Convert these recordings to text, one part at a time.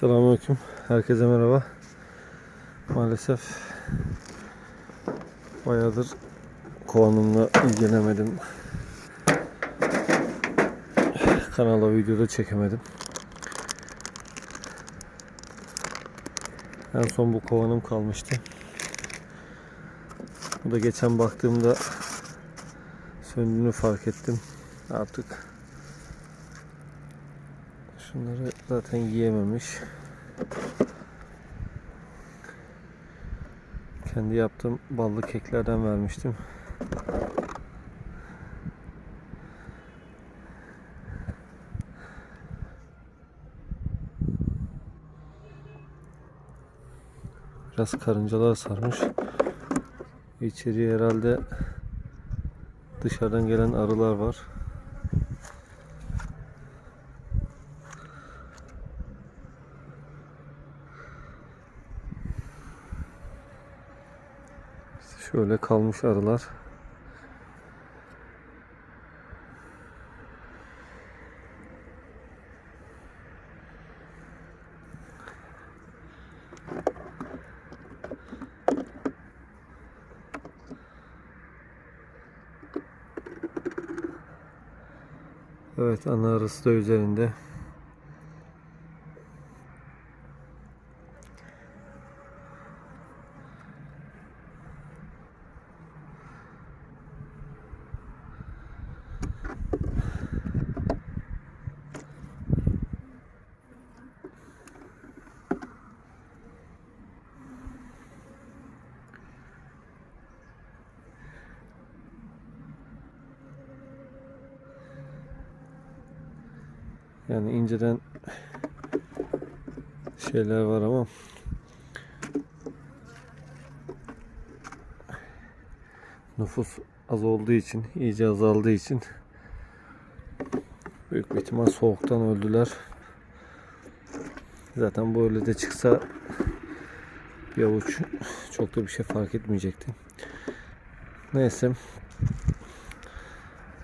Selamünaleyküm. Herkese merhaba. Maalesef bayağıdır kovanımla ilgilenemedim. Kanala videoda çekemedim. En son bu kovanım kalmıştı. Bu da geçen baktığımda söndüğünü fark ettim. Artık Şunları zaten yiyememiş. Kendi yaptığım ballı keklerden vermiştim. Biraz karıncalar sarmış. İçeriye herhalde dışarıdan gelen arılar var. Şöyle kalmış arılar. Evet ana arısı da üzerinde. Yani inceden şeyler var ama nüfus az olduğu için, iyice azaldığı için büyük bir ihtimal soğuktan öldüler. Zaten bu öyle de çıksa bir avuç çok da bir şey fark etmeyecekti. Neyse.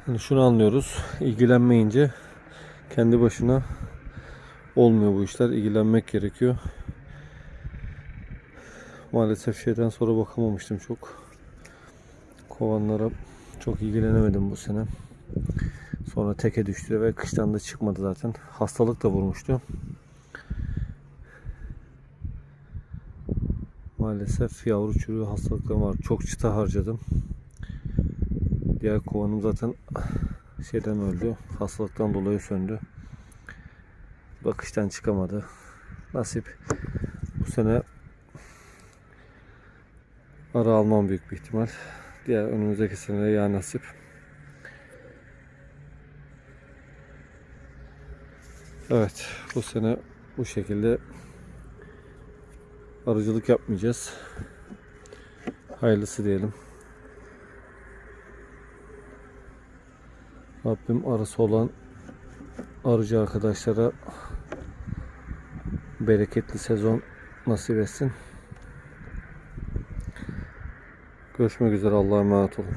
Yani şunu anlıyoruz. ilgilenmeyince kendi başına olmuyor bu işler. ilgilenmek gerekiyor. Maalesef şeyden sonra bakamamıştım çok. Kovanlara çok ilgilenemedim bu sene. Sonra teke düştü ve kıştan da çıkmadı zaten. Hastalık da vurmuştu. Maalesef yavru çürüğü hastalıklarım var. Çok çıta harcadım. Diğer kovanım zaten şeyden öldü. Hastalıktan dolayı söndü. Bakıştan çıkamadı. Nasip. Bu sene ara almam büyük bir ihtimal. Diğer önümüzdeki sene ya nasip. Evet. Bu sene bu şekilde arıcılık yapmayacağız. Hayırlısı diyelim. Rabbim arası olan arıcı arkadaşlara bereketli sezon nasip etsin. Görüşmek üzere Allah'a emanet olun.